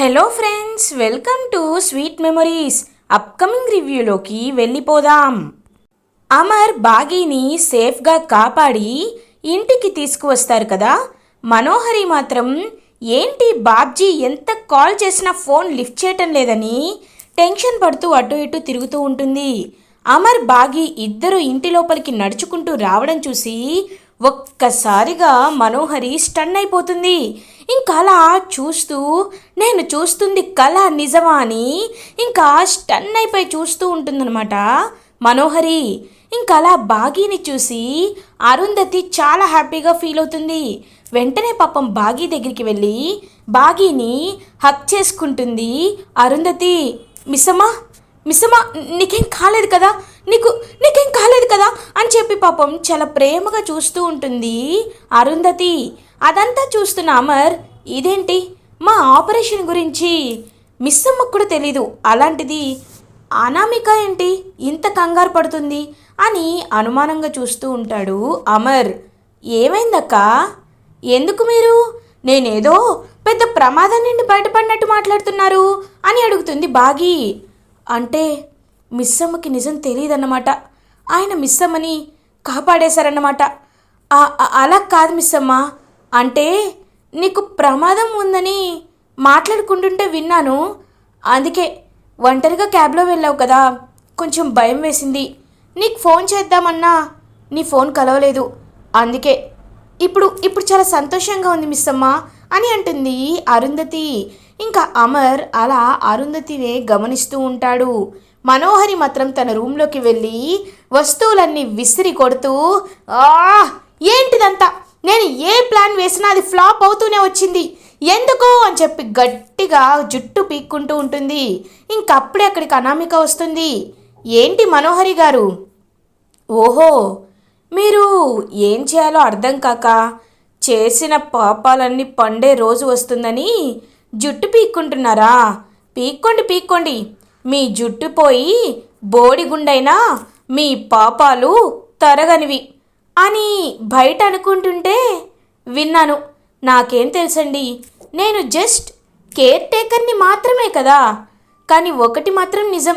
Hello friends welcome to sweet memories upcoming రివ్యూలోకి వెళ్ళిపోదాం. అమర్ బాగీని సేఫ్గా కాపాడి ఇంటికి తీసుకువస్తారు కదా? మనోహరి మాత్రం ఏంటి బాబ్జీ ఎంత కాల్ చేసినా ఫోన్ లిఫ్ట్ చేయటం లేదని టెన్షన్ పడుతూ అటు ఇటు తిరుగుతూ ఉంటుంది. అమర్ బాగి ఇద్దరు ఇంటి లోపలికి నడుచుకుంటూ రావడం చూసి ఒక్కసారిగా మనోహరి స్టన్ అయిపోతుంది. ఇంకా అలా చూస్తూ నేను చూస్తుంది కళ నిజమా అని ఇంకా స్టన్ అయిపోయి చూస్తూ ఉంటుందన్నమాట మనోహరి. ఇంకా అలా బాగీని చూసి అరుంధతి చాలా హ్యాపీగా ఫీల్ అవుతుంది. వెంటనే పాపం బాగీ దగ్గరికి వెళ్ళి బాగీని హక్ చేసుకుంటుంది అరుంధతి. మిస్సమ్మా మిస్సమ్మా నీకేం కాలేదు కదా? నీకు నీకేం కాలేదు కదా? అని చెప్పి పాపం చాలా ప్రేమగా చూస్తూ ఉంటుంది అరుంధతి. అదంతా చూస్తున్న అమర్ ఇదేంటి? మా ఆపరేషన్ గురించి మిస్సమ్మకు కూడా తెలీదు. అలాంటిది అనామిక ఏంటి? ఇంత కంగారు పడుతుంది? అని అనుమానంగా చూస్తూ ఉంటాడు అమర్. ఏమైందక్క? ఎందుకు మీరు? నేనేదో పెద్ద ప్రమాదం నుండి బయటపడినట్టు మాట్లాడుతున్నారు అని అడుగుతుంది బాగి. అంటే మిస్సమ్మకి నిజం తెలియదన్నమాట ఆయన మిస్సమ్మని కాపాడేశారన్నమాట. అలా కాదు మిస్సమ్మ. అంటే నీకు ప్రమాదం ఉందని మాట్లాడుకుంటుంటే విన్నాను. అందుకే ఒంటరిగా క్యాబ్లో వెళ్ళావు కదా. కొంచెం భయం వేసింది. నీకు ఫోన్ చేద్దామన్నా నీ ఫోన్ కలవలేదు. అందుకే ఇప్పుడు ఇప్పుడు చాలా సంతోషంగా ఉంది మిస్ అమ్మ అని అంటుంది అరుంధతి. ఇంకా అమర్ అలా అరుంధతినే గమనిస్తూ ఉంటాడు. మనోహరి మాత్రం తన రూమ్లోకి వెళ్ళి వస్తువులన్నీ విసిరి కొడుతూ ఆ ఏంటిదంతా? నేను ఏ ప్లాన్ వేసినా అది ఫ్లాప్ అవుతూనే వచ్చింది. ఎందుకు? అని చెప్పి గట్టిగా జుట్టు పీక్కుంటూ ఉంటుంది. ఇంకప్పుడే అక్కడికి అనామిక వస్తుంది. ఏంటి మనోహరి గారు? ఓహో మీరు ఏం చేయాలో అర్థం కాక చేసిన పాపాలన్నీ పండే రోజు వస్తుందని జుట్టు పీక్కుంటున్నారా? పీక్కోండి పీక్కోండి. మీ జుట్టు పోయి బోడిగుండైనా మీ పాపాలు తరగనివి అని బయట అనుకుంటుంటే విన్నాను. నాకేం తెలుసండి? నేను జస్ట్ కేర్ టేకర్ని మాత్రమే కదా. కానీ ఒకటి మాత్రం నిజం.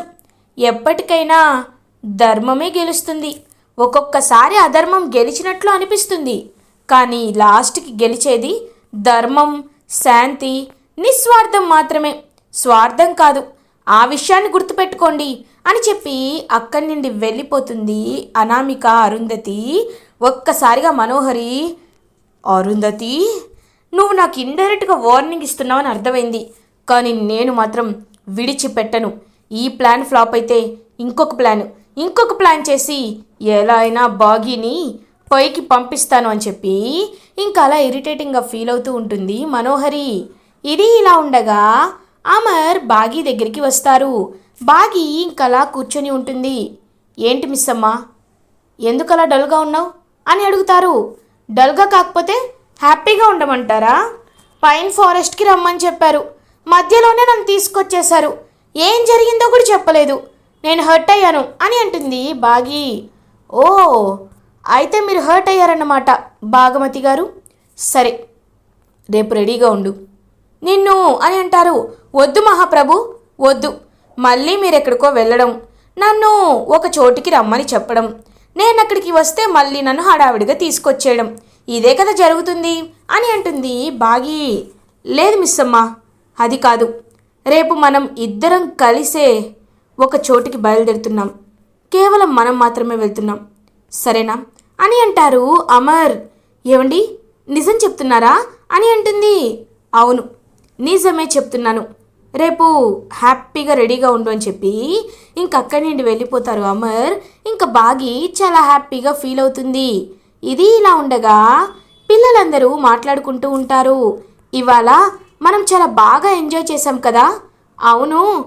ఎప్పటికైనా ధర్మమే గెలుస్తుంది. ఒక్కొక్కసారి అధర్మం గెలిచినట్లు అనిపిస్తుంది. కానీ లాస్ట్కి గెలిచేది ధర్మం శాంతి నిస్వార్థం మాత్రమే. స్వార్థం కాదు. ఆ విషయాన్ని గుర్తుపెట్టుకోండి అని చెప్పి అక్కడి నుండి వెళ్ళిపోతుంది అనామిక అరుంధతి. ఒక్కసారిగా మనోహరి అరుంధతి నువ్వు నాకు ఇండైరెక్ట్గా వార్నింగ్ ఇస్తున్నావని అర్థమైంది. కానీ నేను మాత్రం విడిచిపెట్టను. ఈ ప్లాన్ ఫ్లాప్ అయితే ఇంకొక ప్లాన్. ఇంకొక ప్లాన్ చేసి ఎలా అయినా బాగీని పైకి పంపిస్తాను అని చెప్పి ఇంకా అలా ఇరిటేటింగ్గా ఫీల్ అవుతూ ఉంటుంది మనోహరి. ఇది ఇలా ఉండగా అమర్ బాగీ దగ్గరికి వస్తారు. బాగీ ఇంకలా కూర్చొని ఉంటుంది. ఏంటి మిస్ అమ్మా ఎందుకలా డల్గా ఉన్నావు? అని అడుగుతారు. డల్గా కాకపోతే హ్యాపీగా ఉండమంటారా? పైన్ ఫారెస్ట్కి రమ్మని చెప్పారు. మధ్యలోనే నన్ను తీసుకొచ్చేశారు. ఏం జరిగిందో కూడా చెప్పలేదు. నేను హర్ట్ అయ్యాను అని అంటుంది బాగి. ఓ అయితే మీరు హర్ట్ అయ్యారన్నమాట భాగమతి గారు. సరే రేపు రెడీగా ఉండు. నిన్ను అని అంటారు. వద్దు మహాప్రభు వద్దు. మళ్ళీ మీరెక్కడికో వెళ్ళడం. నన్ను ఒక చోటికి రమ్మని చెప్పడం. నేను అక్కడికి వస్తే మళ్ళీ నన్ను హడావిడిగా తీసుకొచ్చేయడం. ఇదే కదా జరుగుతుంది అని అంటుంది బాగి. లేదు మిస్ అమ్మా అది కాదు. రేపు మనం ఇద్దరం కలిసే ఒక చోటికి బయలుదేరుతున్నాం. కేవలం మనం మాత్రమే వెళ్తున్నాం. సరేనా? అని అంటారు అమర్. ఏమండి నిజం చెప్తున్నారా? అని అంటుంది. అవును. నిజమే చెప్తున్నాను. రేపు హ్యాపీగా రెడీగా ఉండు అని చెప్పి ఇంక అక్కడి నుండి వెళ్ళిపోతారు అమర్. ఇంకా బాగి చాలా హ్యాపీగా ఫీల్ అవుతుంది. ఇది ఇలా ఉండగా పిల్లలందరూ మాట్లాడుకుంటూ ఉంటారు. ఇవాళ మనం చాలా బాగా ఎంజాయ్ చేసాం కదా? అవును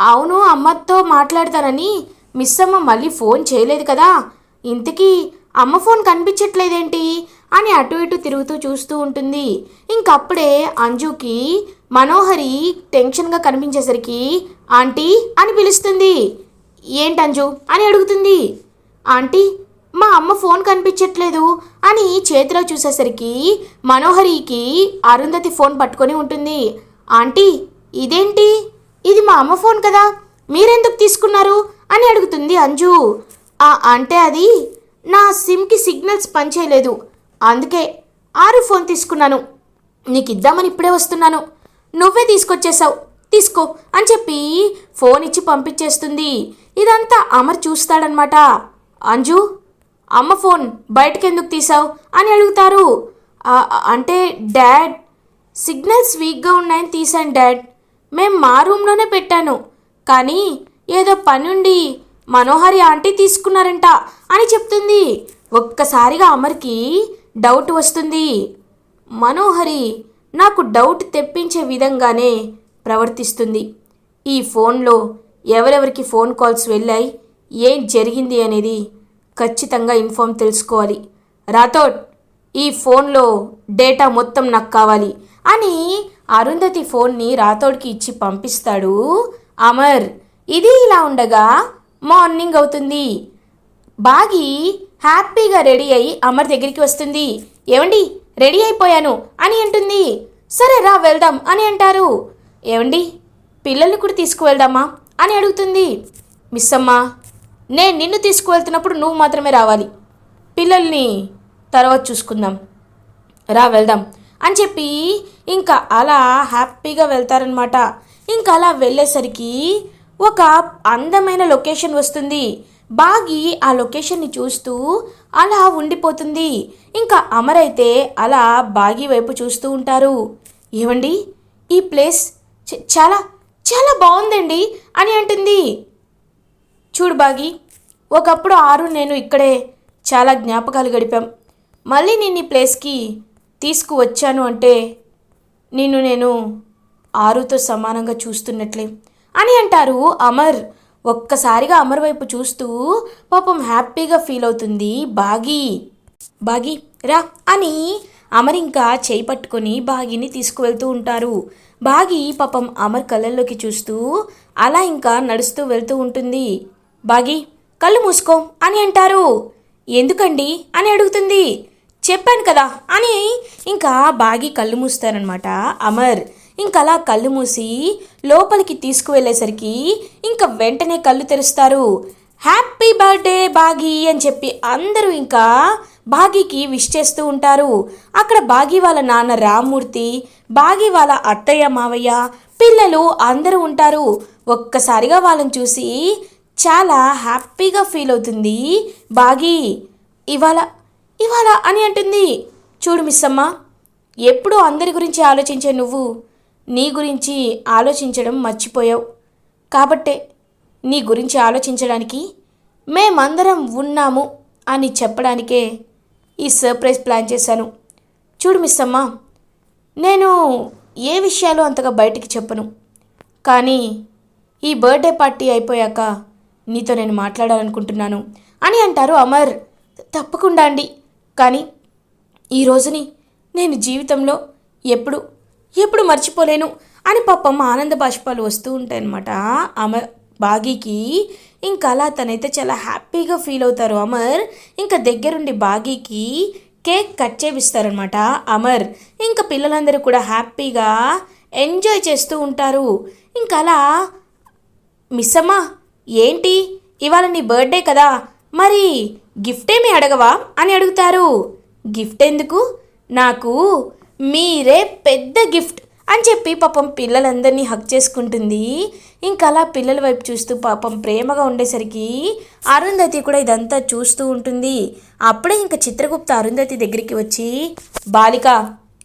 అవును అమ్మతో మాట్లాడతానని మిస్ అమ్మ మళ్ళీ ఫోన్ చేయలేదు కదా? ఇంతకీ అమ్మ ఫోన్ కనిపించట్లేదేంటి? అని అటు ఇటు తిరుగుతూ చూస్తూ ఉంటుంది. ఇంకప్పుడే అంజుకి మనోహరి టెన్షన్గా కనిపించేసరికి ఆంటీ అని పిలుస్తుంది. ఏంటి అంజు? అని అడుగుతుంది. ఆంటీ మా అమ్మ ఫోన్ కనిపించట్లేదు అని చేతిలో చూసేసరికి మనోహరికి అరుంధతి ఫోన్ పట్టుకొని ఉంటుంది. ఆంటీ ఇదేంటి? ఇది మా అమ్మ ఫోన్ కదా మీరెందుకు తీసుకున్నారు? అని అడుగుతుంది అంజు. "ఆ, అంటే అది నా సిమ్కి సిగ్నల్స్ పనిచేయలేదు అందుకే ఆరు ఫోన్ తీసుకున్నాను నీకు ఇద్దామని ఇప్పుడే వస్తున్నాను నువ్వే తీసుకొచ్చేసావు. తీసుకో అని చెప్పి ఫోన్ ఇచ్చి పంపించేస్తుంది. ఇదంతా అమర్ చూస్తాడనమాట. అంజు అమ్మ ఫోన్ బయటకెందుకు తీసావు అని అడుగుతారు. అంటే డాడ్ సిగ్నల్స్ వీక్గా ఉన్నాయని తీసాను డాడ్. మేము మా రూమ్లోనే పెట్టాను. కానీ ఏదో పనుండి మనోహరి ఆంటీ తీసుకున్నారంట అని చెప్తుంది. ఒక్కసారిగా అమర్కి డౌట్ వస్తుంది. మనోహరి నాకు డౌట్ తెప్పించే విధంగానే ప్రవర్తిస్తుంది. ఈ ఫోన్లో ఎవరెవరికి ఫోన్ కాల్స్ వెళ్ళాయి ఏం జరిగింది అనేది ఖచ్చితంగా ఇన్ఫామ్ తెలుసుకోవాలి. రాథోడ్ ఈ ఫోన్లో డేటా మొత్తం నాకు కావాలి అని అరుంధతి ఫోన్ని రాథోడ్కి ఇచ్చి పంపిస్తాడు. అమర్ ఇది ఇలా ఉండగా మార్నింగ్ అవుతుంది. బాగి హ్యాపీగా రెడీ అయి అమర్ దగ్గరికి వస్తుంది. ఏమండి రెడీ అయిపోయాను అని అంటుంది. సరే రా వెళ్దాం అని అంటారు. ఏమండి పిల్లల్ని కూడా తీసుకువెళ్దామా? అని అడుగుతుంది. మిస్ అమ్మా నేను నిన్ను తీసుకువెళ్తున్నప్పుడు నువ్వు మాత్రమే రావాలి. పిల్లల్ని తర్వాత చూసుకుందాం. రా వెళ్దాం అని చెప్పి ఇంకా అలా హ్యాపీగా వెళ్తారనమాట ఇంకా అలా వెళ్ళేసరికి ఒక అందమైన లొకేషన్ వస్తుంది. బాగి ఆ లొకేషన్ని చూస్తూ అలా ఉండిపోతుంది. ఇంకా అమర్ అయితే అలా బాగి వైపు చూస్తూ ఉంటారు. ఏవండి? ఈ ప్లేస్ చాలా చాలా బాగుందండి అని అంటుంది. చూడు బాగి ఒకప్పుడు ఆరు నేను ఇక్కడే చాలా జ్ఞాపకాలు గడిపాం. మళ్ళీ నేను ఈ ప్లేస్కి తీసుకువచ్చాను అంటే నిన్ను నేను ఆరుతో సమానంగా చూస్తున్నట్లే అని అంటారు అమర్. ఒక్కసారిగా అమర్ వైపు చూస్తూ పాపం హ్యాపీగా ఫీల్ అవుతుంది బాగి. బాగి రా అని అమర్ ఇంకా చేయి పట్టుకొని బాగిని తీసుకువెళ్తూ ఉంటారు. బాగి పాపం అమర్ కళ్ళల్లోకి చూస్తూ అలా ఇంకా నడుస్తూ వెళ్తూ ఉంటుంది. బాగి కళ్ళు మూసుకో అని అంటారు. ఎందుకండి అని అడుగుతుంది. చెప్పాను కదా అని ఇంకా బాగి కళ్ళు మూస్తారనమాట అమర్. అలా కళ్ళు మూసి లోపలికి తీసుకువెళ్ళేసరికి ఇంకా వెంటనే కళ్ళు తెరుస్తారు. హ్యాపీ బర్త్డే బాగీ అని చెప్పి అందరూ ఇంకా బాగీకి విష్ చేస్తూ ఉంటారు. అక్కడ బాగీ వాళ్ళ నాన్న రామ్మూర్తి బాగీ వాళ్ళ అత్తయ్య మావయ్య పిల్లలు అందరూ ఉంటారు. ఒక్కసారిగా వాళ్ళని చూసి చాలా హ్యాపీగా ఫీల్ అవుతుంది బాగీ. ఇవాళ ఇవాళ అని అంటుంది. చూడు మిస్ అమ్మ ఎప్పుడూ అందరి గురించి ఆలోచించే నువ్వు. నీ గురించి ఆలోచించడం మర్చిపోయావు. కాబట్టే నీ గురించి ఆలోచించడానికి మేమందరం ఉన్నాము అని చెప్పడానికే ఈ సర్ప్రైజ్ ప్లాన్ చేశాను. చూడు మిస్ అమ్మ నేను ఏ విషయాలు అంతగా బయటికి చెప్పను. కానీ ఈ బర్త్డే పార్టీ అయిపోయాక నీతో నేను మాట్లాడాలనుకుంటున్నాను అని అంటారు అమర్. తప్పకుండా అండి. కానీ ఈ రోజుని నేను జీవితంలో ఎప్పుడు ఎప్పుడు మర్చిపోలేను అని పాపం ఆనంద బాష్పాలు వస్తూ ఉంటాయన్నమాట. అమర్ బాగీకి ఇంకా అలా తనైతే చాలా హ్యాపీగా ఫీల్ అవుతారు అమర్. ఇంకా దగ్గరుండి బాగీకి కేక్ కట్ చేపిస్తారనమాట అమర్ ఇంకా పిల్లలందరూ కూడా హ్యాపీగా ఎంజాయ్ చేస్తూ ఉంటారు. ఇంకా అలా మిస్ అమ్మా ఏంటి? ఇవాళ నీ బర్త్డే కదా. మరి గిఫ్ట్ ఏమి అడగవా? అని అడుగుతారు. గిఫ్ట్ ఎందుకు? నాకు మీరే పెద్ద గిఫ్ట్ అని చెప్పి పాపం పిల్లలందరినీ హక్ చేసుకుంటుంది. ఇంకా అలా పిల్లల వైపు చూస్తూ పాపం ప్రేమగా ఉండేసరికి అరుంధతి కూడా ఇదంతా చూస్తూ ఉంటుంది. అప్పుడే ఇంకా చిత్రగుప్త అరుంధతి దగ్గరికి వచ్చి బాలిక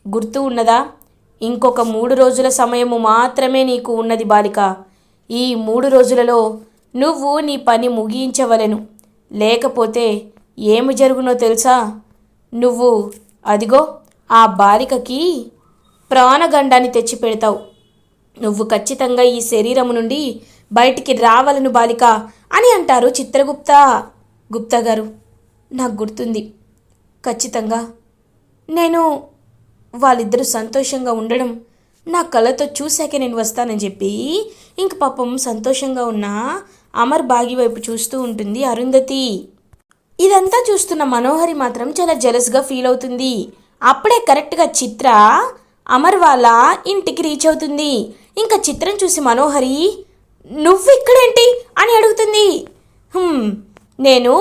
గుర్తు ఉన్నదా? ఇంకొక మూడు రోజుల సమయము మాత్రమే నీకు ఉన్నది బాలిక. ఈ మూడు రోజులలో నువ్వు నీ పని ముగించవలెను. లేకపోతే ఏమి జరుగునో తెలుసా? నువ్వు అదిగో ఆ బాలికకి ప్రాణగండాన్ని తెచ్చిపెడతావు. నువ్వు ఖచ్చితంగా ఈ శరీరము నుండి బయటికి రావాలను బాలిక అని అంటారు చిత్రగుప్త. గుప్తా గారు నాకు గుర్తుంది. ఖచ్చితంగా. నేను వాళ్ళిద్దరూ సంతోషంగా ఉండడం నా కళ్ళతో చూశాకే నేను వస్తానని చెప్పి ఇంక పాపం సంతోషంగా ఉన్న అమర్ బాగి వైపు చూస్తూ ఉంటుంది అరుంధతి. ఇదంతా చూస్తున్న మనోహరి మాత్రం చాలా జలస్గా ఫీల్ అవుతుంది. అప్పుడే కరెక్ట్గా చిత్ర అమర్ వాళ్ళ ఇంటికి రీచ్ అవుతుంది. ఇంకా చిత్రం చూసి మనోహరి నువ్వు ఇక్కడేంటి అని అడుగుతుంది. నేను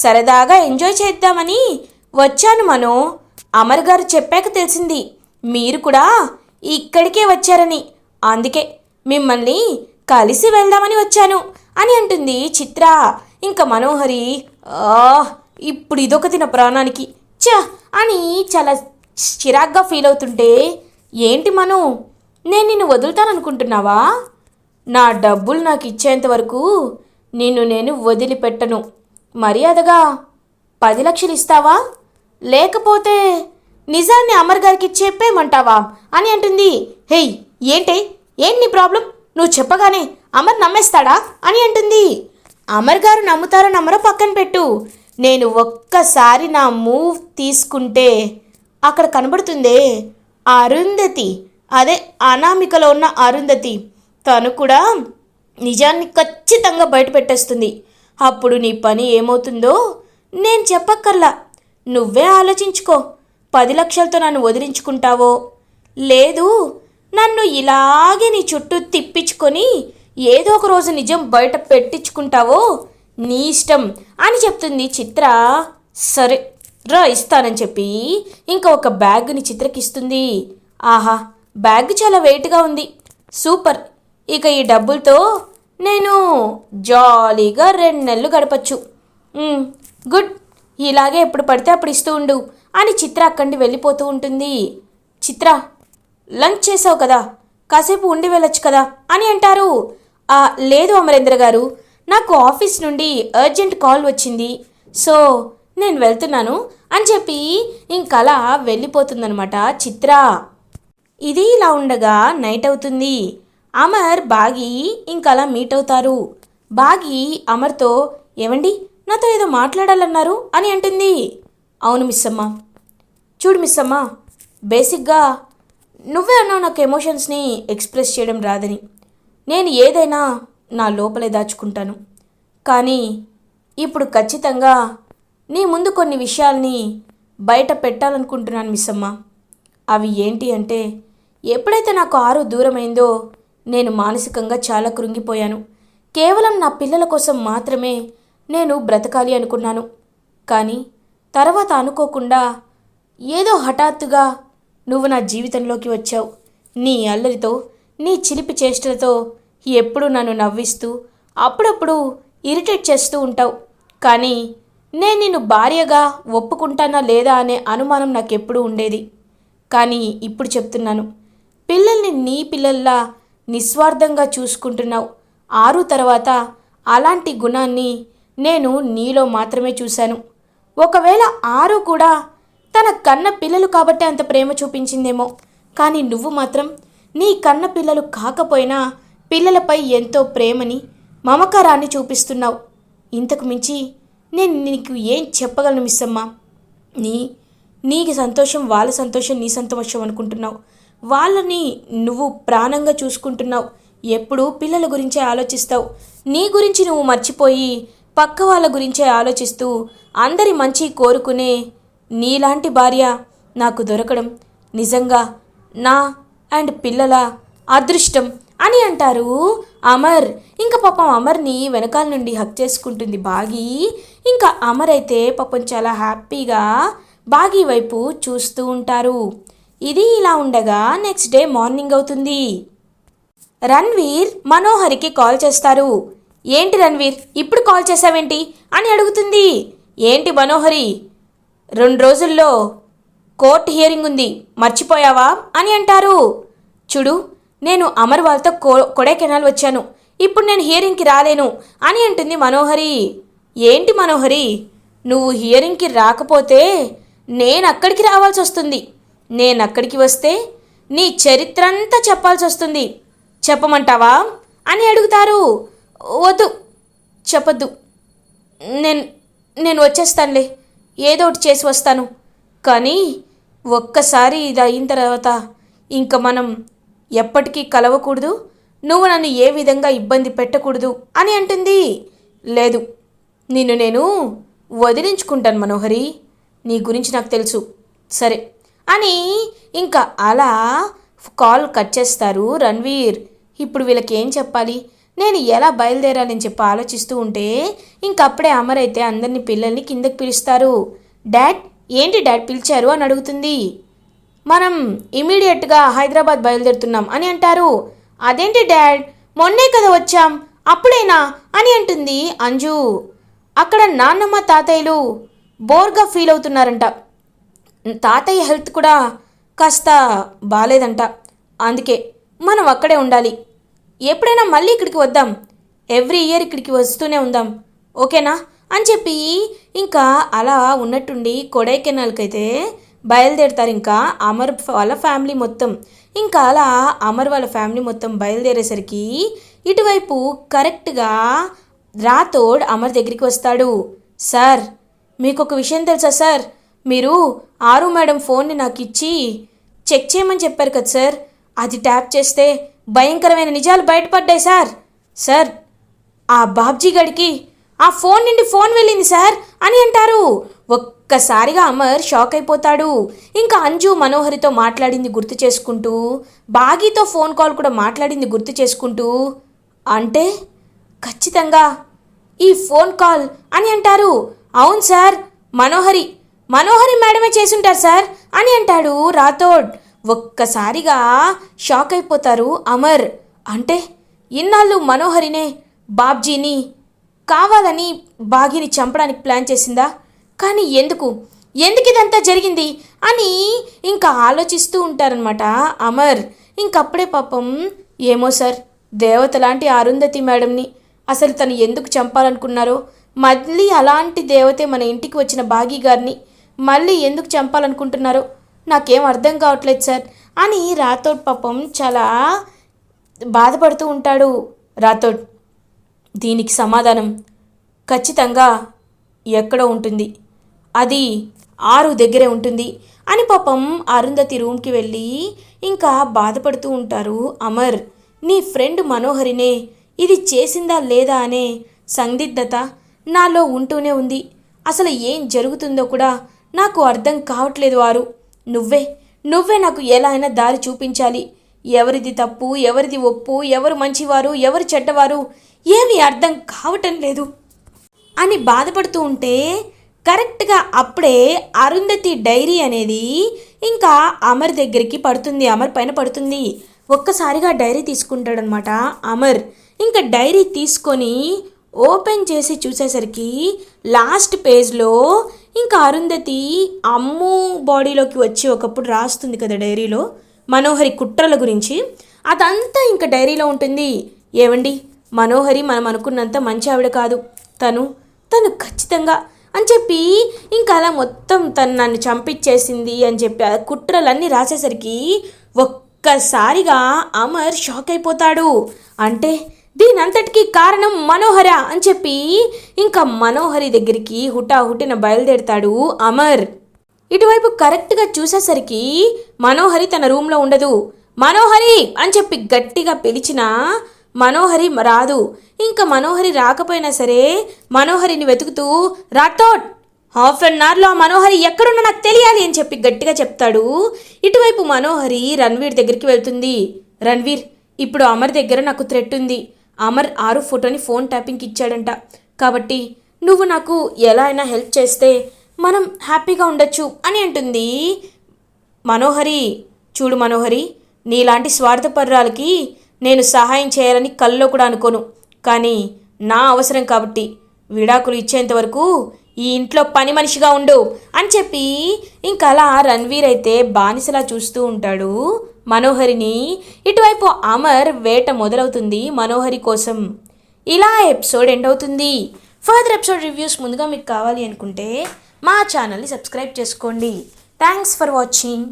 సరదాగా ఎంజాయ్ చేద్దామని వచ్చాను మనో. అమర్ గారు చెప్పాక తెలిసింది. మీరు కూడా ఇక్కడికే వచ్చారని. అందుకే మిమ్మల్ని కలిసి వెళ్దామని వచ్చాను అని అంటుంది చిత్ర. ఇంకా మనోహరి ఇప్పుడు ఇదొకటి నా ప్రాణానికి. చ అని చాలా చిరాగ్గా ఫీల్ అవుతుంటే ఏంటి మను నేను నిన్ను వదులుతాననుకుంటున్నావా? నా డబ్బులు నాకు ఇచ్చేంత వరకు నిన్ను నేను వదిలిపెట్టను. మర్యాదగా పది లక్షలు ఇస్తావా? లేకపోతే నిజాన్ని అమర్ గారికి చెప్పేమంటావా అని అంటుంది. హేయ్ ఏంటి? ఏంటి నీ ప్రాబ్లం? నువ్వు చెప్పగానే అమర్ నమ్మేస్తాడా? అని అంటుంది. అమర్ గారు నమ్ముతారో నమ్మరో పక్కన పెట్టు. నేను ఒక్కసారి నా మూవ్ తీసుకుంటే అక్కడ కనబడుతుందే? అరుంధతి. అదే అనామికలో ఉన్న అరుంధతి. తను కూడా నిజాన్ని ఖచ్చితంగా బయట పెట్టేస్తుంది. అప్పుడు నీ పని ఏమవుతుందో నేను చెప్పక్కర్లా. నువ్వే ఆలోచించుకో. పది లక్షలతో నన్ను వదిలించుకుంటావో? లేదు నన్ను ఇలాగే నీ చుట్టూ తిప్పించుకొని ఏదో ఒక రోజు నిజం బయట పెట్టించుకుంటావో? నీ ఇష్టం అని చెప్తుంది చిత్ర. సరే రా ఇస్తానని చెప్పి ఇంకా ఒక బ్యాగ్ని చిత్రకిస్తుంది. ఆహా బ్యాగ్ చాలా వెయిట్గా ఉంది. సూపర్. ఇక ఈ డబ్బులతో నేను జాలీగా రెండు నెలలు గడపచ్చు గుడ్. ఇలాగే ఎప్పుడు పడితే అప్పుడు ఇస్తూ ఉండు అని చిత్ర అక్కడి వెళ్ళిపోతూ ఉంటుంది. చిత్ర లంచ్ చేసావు కదా? కాసేపు ఉండి వెళ్ళొచ్చు కదా? అని అంటారు. లేదు అమరేంద్ర గారు. నాకు ఆఫీస్ నుండి అర్జెంట్ కాల్ వచ్చింది. సో నేను వెళ్తున్నాను అని చెప్పి ఇంకలా వెళ్ళిపోతుందనమాట చిత్ర. ఇది ఇలా ఉండగా నైట్ అవుతుంది. అమర్ బాగి ఇంకలా మీట్ అవుతారు. బాగి అమర్తో ఏమండి నాతో ఏదో మాట్లాడాలన్నారు? అని అంటుంది. అవును మిస్ అమ్మ చూడు మిస్ అమ్మ బేసిక్గా నువ్వే అన్నావు నాకు ఎమోషన్స్ని ఎక్స్ప్రెస్ చేయడం రాదని. నేను ఏదైనా నా లోపలే దాచుకుంటాను. కానీ ఇప్పుడు ఖచ్చితంగా నీ ముందు కొన్ని విషయాల్ని బయట పెట్టాలనుకుంటున్నాను మిస్సమ్మ. అవి ఏంటి అంటే ఎప్పుడైతే నాకు ఆరు దూరమైందో నేను మానసికంగా చాలా కృంగిపోయాను. కేవలం నా పిల్లల కోసం మాత్రమే నేను బ్రతకాలి అనుకున్నాను. కానీ తర్వాత అనుకోకుండా ఏదో హఠాత్తుగా నువ్వు నా జీవితంలోకి వచ్చావు. నీ అల్లరితో నీ చిలిపి చేష్టలతో ఎప్పుడు నన్ను నవ్విస్తూ అప్పుడప్పుడు ఇరిటేట్ చేస్తూ ఉంటావు. కానీ నేను నిన్ను భార్యగా ఒప్పుకుంటానా లేదా అనే అనుమానం నాకెప్పుడు ఉండేది. కానీ ఇప్పుడు చెప్తున్నాను. పిల్లల్ని నీ పిల్లల్లా నిస్వార్థంగా చూసుకుంటున్నావు. ఆరు తర్వాత అలాంటి గుణాన్ని నేను నీలో మాత్రమే చూశాను. ఒకవేళ ఆరు కూడా తన కన్న పిల్లలు కాబట్టి అంత ప్రేమ చూపించిందేమో. కానీ నువ్వు మాత్రం నీ కన్న పిల్లలు కాకపోయినా పిల్లలపై ఎంతో ప్రేమని మమకారాన్ని చూపిస్తున్నావు. ఇంతకు మించి నేను నీకు ఏం చెప్పగలను మిస్ అమ్మా నీ నీకు సంతోషం వాళ్ళ సంతోషం నీ సంతోషం అనుకుంటున్నావు. వాళ్ళని నువ్వు ప్రాణంగా చూసుకుంటున్నావు. ఎప్పుడు పిల్లల గురించే ఆలోచిస్తావు. నీ గురించి నువ్వు మర్చిపోయి పక్క వాళ్ళ గురించే ఆలోచిస్తూ అందరి మంచి కోరుకునే నీలాంటి భార్య నాకు దొరకడం నిజంగా నా అండ్ పిల్లల అదృష్టం. అని అంటారు. అమర్ ఇంకా పాపం అమర్ని వెనకాల నుండి హక్ చేసుకుంటుంది బాగి. ఇంకా అమర్ అయితే పాపం చాలా హ్యాపీగా బాగి వైపు చూస్తూ ఉంటారు. ఇది ఇలా ఉండగా నెక్స్ట్ డే మార్నింగ్ అవుతుంది. రణ్వీర్ మనోహరికి కాల్ చేస్తారు. ఏంటి రణ్వీర్ ఇప్పుడు కాల్ చేసావేంటి అని అడుగుతుంది. ఏంటి మనోహరి? రెండు రోజుల్లో కోర్ట్ హియరింగ్ ఉంది. మర్చిపోయావా? అని అంటారు. చూడు నేను అమర్ వాళ్ళతో కో కొడైకెనాల్ వచ్చాను. ఇప్పుడు నేను హియరింగ్కి రాలేను అని అంటుంది మనోహరి. ఏంటి మనోహరి? నువ్వు హియరింగ్కి రాకపోతే నేను అక్కడికి రావాల్సి వస్తుంది నేను అక్కడికి వస్తే నీ చరిత్ర అంతా చెప్పాల్సి వస్తుంది చెప్పమంటావా? అని అడుగుతారు. వద్దు. చెప్పొద్దు. నేను నేను వచ్చేస్తానులే. ఏదో ఒకటి చేసి వస్తాను. కానీ ఒక్కసారి ఇది అయిన తర్వాత ఇంక మనం ఎప్పటికీ కలవకూడదు. నువ్వు నన్ను ఏ విధంగా ఇబ్బంది పెట్టకూడదు అని అంటుంది. లేదు నిన్ను నేను వదిలించుకుంటాను మనోహరి. నీ గురించి నాకు తెలుసు. సరే అని ఇంకా అలా కాల్ కట్ చేస్తారు రణ్వీర్. ఇప్పుడు వీళ్ళకి ఏం చెప్పాలి? నేను ఎలా బయలుదేరాలని చెప్పి ఆలోచిస్తూ ఉంటే ఇంకప్పుడే అమర్ అయితే అందరినీ పిల్లల్ని కిందకి పిలుస్తారు. డాడ్ ఏంటి డాడ్ పిలిచారు అని అడుగుతుంది. మనం ఇమీడియట్గా హైదరాబాద్ బయలుదేరుతున్నాం అని అంటారు. అదేంటి డాడ్? మొన్నే కదా వచ్చాం. అప్పుడేనా? అని అంటుంది అంజు. అక్కడ నాన్నమ్మ తాతయ్యలు బోర్గా ఫీల్ అవుతున్నారంట. తాతయ్య హెల్త్ కూడా కాస్త బాగాలేదంట అందుకే మనం అక్కడే ఉండాలి. ఎప్పుడైనా మళ్ళీ ఇక్కడికి వద్దాం. ఎవ్రీ ఇయర్ ఇక్కడికి వస్తూనే ఉందాం. ఓకేనా? అని చెప్పి ఇంకా అలా ఉన్నట్టుండి కొడైకెనాల్కైతే బయలుదేరుతారు ఇంకా. అమర్ వాళ్ళ ఫ్యామిలీ మొత్తం. ఇంకా అలా అమర్ వాళ్ళ ఫ్యామిలీ మొత్తం బయలుదేరేసరికి ఇటువైపు కరెక్ట్గా రాథోడ్ అమర్ దగ్గరికి వస్తాడు. సార్ మీకు ఒక విషయం తెలుసా సార్? మీరు ఆరు మేడం ఫోన్ని నాకు ఇచ్చి చెక్ చేయమని చెప్పారు కదా సార్. అది ట్యాప్ చేస్తే భయంకరమైన నిజాలు బయటపడ్డాయి సార్. సార్ ఆ బాబ్జీ గడికి ఆ ఫోన్ నుండి ఫోన్ వెళ్ళింది సార్ అని అంటారు. ఒక్కసారిగా అమర్ షాక్ అయిపోతాడు. ఇంకా అంజు మనోహరితో మాట్లాడింది గుర్తు చేసుకుంటూ బాగీతో ఫోన్ కాల్ కూడా మాట్లాడింది గుర్తు చేసుకుంటూ అంటే ఖచ్చితంగా ఈ ఫోన్ కాల్ అని అంటారు. అవును సార్ మనోహరి మనోహరి మేడమే చేసుంటారు సార్ అని అంటాడు రాథోడ్. ఒక్కసారిగా షాక్ అయిపోతారు అమర్. అంటే ఇన్నాళ్ళు మనోహరినే బాబ్జీని కావాలని బాగిని చంపడానికి ప్లాన్ చేసిందా? కానీ ఎందుకు? ఎందుకు ఇదంతా జరిగింది? అని ఇంకా ఆలోచిస్తూ ఉంటారనమాట అమర్ ఇంకప్పుడే పాపం ఏమో సార్ దేవత లాంటి అరుంధతి మేడంని అసలు తను ఎందుకు చంపాలనుకున్నారో మళ్ళీ అలాంటి దేవతే మన ఇంటికి వచ్చిన బాగీ గారిని మళ్ళీ ఎందుకు చంపాలనుకుంటున్నారో నాకేం అర్థం కావట్లేదు సార్ అని రాథోడ్ పాపం చాలా బాధపడుతూ ఉంటాడు రాథోడ్. దీనికి సమాధానం ఖచ్చితంగా ఎక్కడో ఉంటుంది. అది ఆరు దగ్గరే ఉంటుంది. అని పాపం అరుంధతి రూమ్కి వెళ్ళి ఇంకా బాధపడుతూ ఉంటారు. అమర్ నీ ఫ్రెండ్ మనోహరినే ఇది చేసిందా లేదా అనే సందిగ్ధత నాలో ఉంటూనే ఉంది. అసలు ఏం జరుగుతుందో కూడా నాకు అర్థం కావట్లేదు వారు నువ్వే నువ్వే నాకు ఎలా అయినా దారి చూపించాలి. ఎవరిది తప్పు ఎవరిది ఒప్పు ఎవరు మంచివారు ఎవరు చెడ్డవారు ఏమీ అర్థం కావటం లేదు. అని బాధపడుతూ ఉంటే కరెక్ట్గా అప్పుడే అరుంధతి డైరీ అనేది ఇంకా అమర్ దగ్గరికి పడుతుంది అమర్ పైన పడుతుంది. ఒక్కసారిగా డైరీ తీసుకుంటాడనమాట అమర్. ఇంకా డైరీ తీసుకొని ఓపెన్ చేసి చూసేసరికి లాస్ట్ పేజ్లో ఇంకా అరుంధతి అమ్ము బాడీలోకి వచ్చి ఒకప్పుడు రాస్తుంది కదా డైరీలో మనోహరి కుట్రల గురించి. అదంతా ఇంకా డైరీలో ఉంటుంది. ఏమండి మనోహరి మనం అనుకున్నంత మంచి ఆవిడ కాదు. తను తను ఖచ్చితంగా అని చెప్పి ఇంకా అలా మొత్తం తను నన్ను చంపించేసింది అని చెప్పి ఆ కుట్రలన్నీ రాసేసరికి ఒక్కసారిగా అమర్ షాక్ అయిపోతాడు. అంటే దీనంతటికీ కారణం మనోహర అని చెప్పి ఇంకా మనోహరి దగ్గరికి హుటాహుటిన బయలుదేరుతాడు అమర్. ఇటువైపు కరెక్ట్గా చూసేసరికి మనోహరి తన రూమ్లో ఉండదు. మనోహరి అని చెప్పి గట్టిగా పిలిచినా మనోహరి రాదు. ఇంకా మనోహరి రాకపోయినా సరే మనోహరిని వెతుకుతూ రాథోడ్ హాఫ్ అన్ అవర్లో ఆ మనోహరి ఎక్కడున్నా నాకు తెలియాలి అని చెప్పి గట్టిగా చెప్తాడు. ఇటువైపు మనోహరి రణ్వీర్ దగ్గరికి వెళ్తుంది. రణ్వీర్ ఇప్పుడు అమర్ దగ్గర నాకు థ్రెట్ ఉంది. అమర్ ఆరు ఫోటోని ఫోన్ ట్యాపింగ్కి ఇచ్చాడంట. కాబట్టి నువ్వు నాకు ఎలా అయినా హెల్ప్ చేస్తే మనం హ్యాపీగా ఉండొచ్చు అని అంటుంది. మనోహరి చూడు మనోహరి నీలాంటి స్వార్థపర్రాలకి నేను సహాయం చేయాలని కల్లో కూడా అనుకోను. కానీ నా అవసరం కాబట్టి విడాకులు ఇచ్చేంత వరకు ఈ ఇంట్లో పని మనిషిగా ఉండు అని చెప్పి ఇంకా అలా రణ్వీర్ అయితే బానిసలా చూస్తూ ఉంటాడు. మనోహరిని ఇటువైపు అమర్ వేట మొదలవుతుంది మనోహరి కోసం. ఇలా ఎపిసోడ్ ఎండ్ అవుతుంది. ఫర్దర్ ఎపిసోడ్ రివ్యూస్ ముందుగా మీకు కావాలి అనుకుంటే మా ఛానల్ని సబ్స్క్రైబ్ చేసుకోండి. Thanks for watching.